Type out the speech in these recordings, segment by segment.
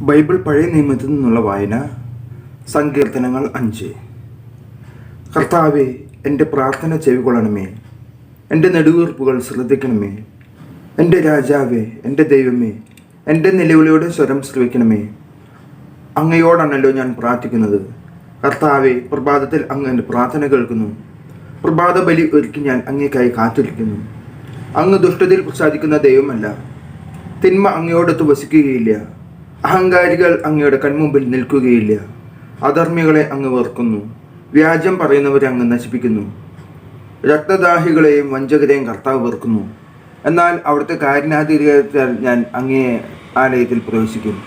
Bible പഴയ നിയമത്തിൽ നിന്നുള്ള വായന സങ്കീർത്തനങ്ങൾ അഞ്ച്. കർത്താവെ എന്റെ പ്രാർത്ഥന ചെവികൊള്ളണമേ. എന്റെ നെടുവീർപ്പുകൾ ശ്രദ്ധിക്കണമേ. എന്റെ രാജാവേ എന്റെ ദൈവമേ എന്റെ നിലവിളിയുടെ സ്വരം ശ്രവിക്കണമേ. അങ്ങയോടാണല്ലോ ഞാൻ പ്രാർത്ഥിക്കുന്നത്. കർത്താവെ പ്രഭാതത്തിൽ അങ്ങ് എന്റെ പ്രാർത്ഥന കേൾക്കുന്നു. പ്രഭാത ബലി ഒരുക്കി ഞാൻ അങ്ങേക്കായി കാത്തിരിക്കുന്നു. അങ്ങ് ദുഷ്ടതയിൽ പ്രസാദിക്കുന്ന ദൈവമല്ല. തിന്മ അങ്ങയോടൊത്ത് വസിക്കുകയില്ല. അഹങ്കാരികൾ അങ്ങയുടെ കൺമുമ്പിൽ നിൽക്കുകയില്ല. അധർമ്മികളെ അങ്ങ് വെറുക്കുന്നു. വ്യാജം പറയുന്നവരെ അങ്ങ് നശിപ്പിക്കുന്നു. രക്തദാഹികളെയും വഞ്ചകരെയും കർത്താവ് വെറുക്കുന്നു. എന്നാൽ അവിടുത്തെ കാര്യനാധികാരത്താൽ ഞാൻ അങ്ങയെ ആലയത്തിൽ പ്രവേശിക്കും.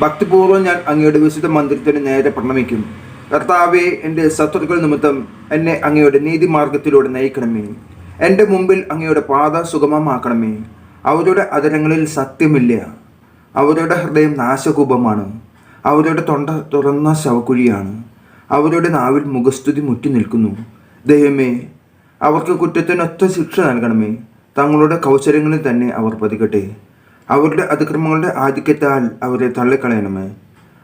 ഭക്തിപൂർവം ഞാൻ അങ്ങയുടെ വിശുദ്ധ മന്ദിരത്തിന് നേരെ പ്രണമിക്കും. കർത്താവെ എന്റെ ശത്രുക്കൾ നിമിത്തം എന്നെ അങ്ങയുടെ നീതിമാർഗത്തിലൂടെ നയിക്കണമേ. എന്റെ മുമ്പിൽ അങ്ങയുടെ പാത സുഗമമാക്കണമേ. അവരുടെ അതരങ്ങളിൽ സത്യമില്ല. അവരുടെ ഹൃദയം നാശകൂപമാണ്. അവരുടെ തൊണ്ട തുറന്ന ശവക്കുഴിയാണ്. അവരുടെ നാവിൽ മുഖസ്തുതി മുറ്റി നിൽക്കുന്നു. ദൈവമേ അവർക്ക് കുറ്റത്തിനൊത്ത ശിക്ഷ നൽകണമേ. തങ്ങളുടെ കൗശലങ്ങളിൽ തന്നെ അവർ പതിക്കട്ടെ. അവരുടെ അതിക്രമങ്ങളുടെ ആധിക്യത്താൽ അവരെ തള്ളിക്കളയണമേ.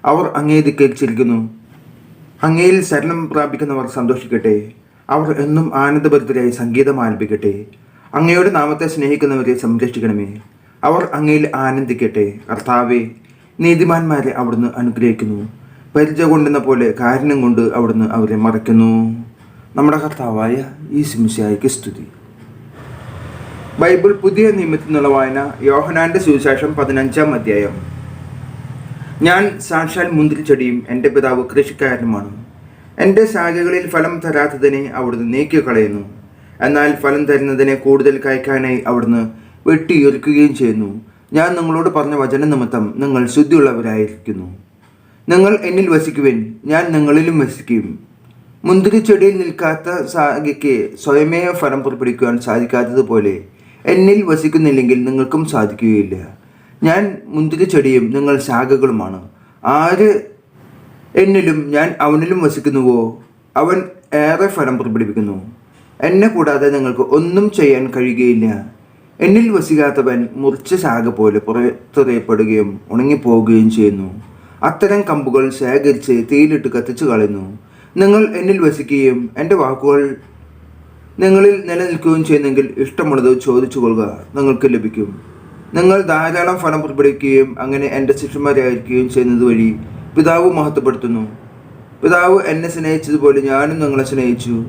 അവർ അങ്ങേ ധിക്കരിച്ചിരിക്കുന്നു അങ്ങയിൽ ശരണം പ്രാപിക്കുന്നവർ സന്തോഷിക്കട്ടെ. അവർ എന്നും ആനന്ദഭരിതരായി സംഗീതം ആലപിക്കട്ടെ. അങ്ങയുടെ നാമത്തെ സ്നേഹിക്കുന്നവരെ സംരക്ഷിക്കണമേ. അവർ അങ്ങയിൽ ആനന്ദിക്കട്ടെ. കർത്താവെ നീതിമാന്മാരെ അവിടുന്ന് അനുഗ്രഹിക്കുന്നു. പരിച കൊണ്ടെന്ന പോലെ കാരണം കൊണ്ട് അവിടുന്ന് അവരെ മറയ്ക്കുന്നു. നമ്മുടെ കർത്താവായ ഈ സിംശായിക്ക് സ്തുതി. ബൈബിൾ പുതിയ നിയമത്തിൽ നിന്നുള്ള വായന യോഹനാന്റെ സുവിശേഷം പതിനഞ്ചാം അധ്യായം. ഞാൻ സാക്ഷാൽ മുന്തിരിച്ചെടിയും എന്റെ പിതാവ് കൃഷിക്കാരനുമാണ്. എന്റെ ശാഖകളിൽ ഫലം തരാത്തതിനെ അവിടുന്ന് നീക്കിക്കളയുന്നു. എന്നാൽ ഫലം തരുന്നതിനെ കൂടുതൽ കായ്ക്കാനായി അവിടുന്ന് വെട്ടിയൊരുക്കുകയും ചെയ്യുന്നു. ഞാൻ നിങ്ങളോട് പറഞ്ഞ വചന നിമിത്തം നിങ്ങൾ ശുദ്ധിയുള്ളവരായിരിക്കുന്നു. നിങ്ങൾ എന്നിൽ വസിക്കുവിൻ ഞാൻ നിങ്ങളിലും വസിക്കും. മുന്തിരിച്ചെടിയിൽ നിൽക്കാത്ത ശാഖയ്ക്ക് സ്വയമേ ഫലം പുറപ്പെടുവിക്കുവാൻ സാധിക്കാത്തതുപോലെ എന്നിൽ വസിക്കുന്നില്ലെങ്കിൽ നിങ്ങൾക്കും സാധിക്കുകയില്ല. ഞാൻ മുന്തിരി ചെടിയും നിങ്ങൾ ശാഖകളുമാണ് ആര് എന്നിലും ഞാൻ അവനിലും വസിക്കുന്നുവോ അവൻ ഏറെ ഫലം പുറപ്പെടുവിക്കുന്നു. എന്നെ കൂടാതെ നിങ്ങൾക്ക് ഒന്നും ചെയ്യാൻ കഴിയുകയില്ല. എന്നിൽ വസിക്കാത്തവൻ മുറിച്ച ശാഖ പോലെ പുറത്തെറിയപ്പെടുകയും ഉണങ്ങിപ്പോവുകയും ചെയ്യുന്നു. അത്തരം കമ്പുകൾ ശേഖരിച്ച് തീയിലിട്ട് കത്തിച്ചു കളയുന്നു. നിങ്ങൾ എന്നിൽ വസിക്കുകയും എന്റെ വാക്കുകൾ നിങ്ങളിൽ നിലനിൽക്കുകയും ചെയ്യുന്നെങ്കിൽ ഇഷ്ടമുള്ളത് ചോദിച്ചു കൊള്ളുക നിങ്ങൾക്ക് ലഭിക്കും. നിങ്ങൾ ധാരാളം ഫലം പുറപ്പെടുവിക്കുകയും അങ്ങനെ എന്റെ ശിഷ്യന്മാരായിരിക്കുകയും ചെയ്യുന്നത് വഴി പിതാവ് മഹത്വപ്പെടുത്തുന്നു. പിതാവ് എന്നെ സ്നേഹിച്ചതുപോലെ ഞാനും നിങ്ങളെ സ്നേഹിച്ചു.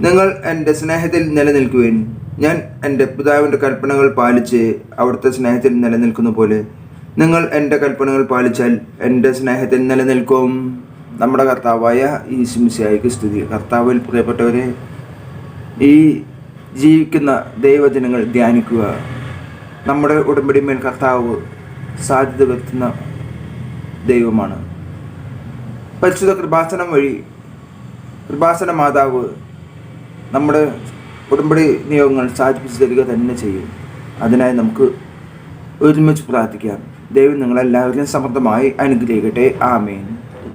നിങ്ങൾ എന്റെ സ്നേഹത്തിൽ നിലനിൽക്കുവിൻ. ഞാൻ എന്റെ പിതാവിന്റെ കൽപ്പനകൾ പാലിച്ച് അവിടുത്തെ സ്നേഹത്തിൽ നിലനിൽക്കുന്ന പോലെ നിങ്ങൾ എന്റെ കൽപ്പനകൾ പാലിച്ചാൽ എന്റെ സ്നേഹത്തിൽ നിലനിൽക്കും. നമ്മുടെ കർത്താവായ ഈ സിംസിയായിക്ക് സ്തുതി. കർത്താവിൽ പ്രിയപ്പെട്ടവരെ ഈ ജീവിക്കുന്ന ദൈവജനങ്ങൾ ധ്യാനിക്കുക. നമ്മുടെ ഉടമ്പടിമേൽ കർത്താവ് സാധ്യത വരുത്തുന്ന ദൈവമാണ്. പരിശുദ്ധ കൃപാസനം വഴി കൃപാസന മാതാവ് നമ്മുടെ ഉടമ്പടി നിയോഗങ്ങൾ സാധിപ്പിച്ചു തരിക തന്നെ ചെയ്യും. അതിനായി നമുക്ക് ഒരുമിച്ച് പ്രാർത്ഥിക്കാം. ദൈവം നിങ്ങളെല്ലാവരെയും സമൃദ്ധമായി അനുഗ്രഹിക്കട്ടെ. ആമേൻ.